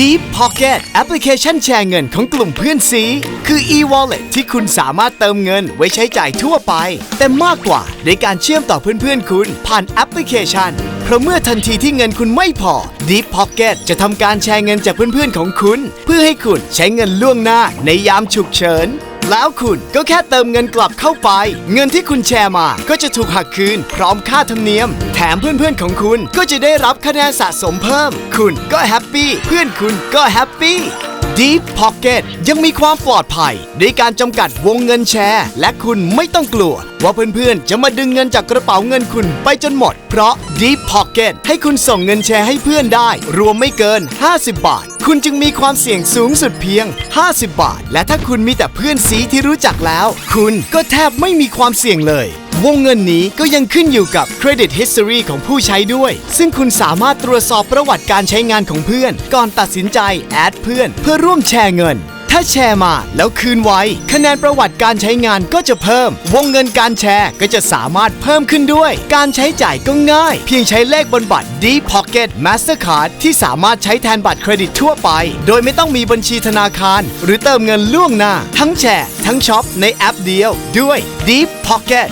Deep Pocket แอปพลิเคชันแชร์เงินของกลุ่มเพื่อนซี คือ e-wallet ที่คุณสามารถเติมเงินไว้ใช้จ่ายทั่วไป แต่มากกว่าในการเชื่อมต่อเพื่อนๆ คุณผ่านแอปพลิเคชัน เพราะเมื่อทันทีที่เงินคุณไม่พอ Deep Pocket จะทำการแชร์เงินจากเพื่อนๆของคุณ เพื่อให้คุณใช้เงินล่วงหน้าในยามฉุกเฉิน แล้วคุณก็แค่เติมเงินกลับเข้าไป เงินที่คุณแชร์มาก็จะถูกหักคืน พร้อมค่าธรรมเนียม แถมเพื่อนๆของคุณก็จะได้รับคะแนนสะสมเพิ่ม คุณก็แฮปปี้เพื่อนคุณก็แฮปปี้ Deep Pocket ยังมีความปลอดภัยด้วยการจำกัดวงเงินแชร์ และคุณไม่ต้องกลัว ว่าเพื่อนๆ จะมาดึงเงินจากกระเป๋าเงินคุณไปจนหมด เพราะ Deep Pocket ให้คุณส่งเงินแชร์ให้เพื่อนได้ รวมไม่เกิน 50 บาท คุณจึงมีความเสี่ยงสูงสุดเพียง 50 บาท และถ้าคุณมีแต่เพื่อนซีที่รู้จักแล้ว คุณก็แทบไม่มีความเสี่ยงเลย วงเงินนี้ก็ยังขึ้นอยู่กับ Credit History ของผู้ใช้ด้วย ซึ่งคุณสามารถตรวจสอบประวัติการใช้งานของเพื่อน ก่อนตัดสินใจแอดเพื่อน เพื่อร่วมแชร์เงิน ถ้าแชร์มาแล้วคืนไวคะแนนประวัติการใช้งานก็จะเพิ่ม วงเงินการแชร์ก็จะสามารถเพิ่มขึ้นด้วย การใช้จ่ายก็ง่าย เพียงใช้เลขบนบัตร Deep Pocket Mastercard ที่สามารถใช้แทนบัตรเครดิตทั่วไป โดยไม่ต้องมีบัญชีธนาคาร หรือเติมเงินล่วงหน้า ทั้งแชร์ ทั้งช็อปในแอปเดียวด้วย Deep Pocket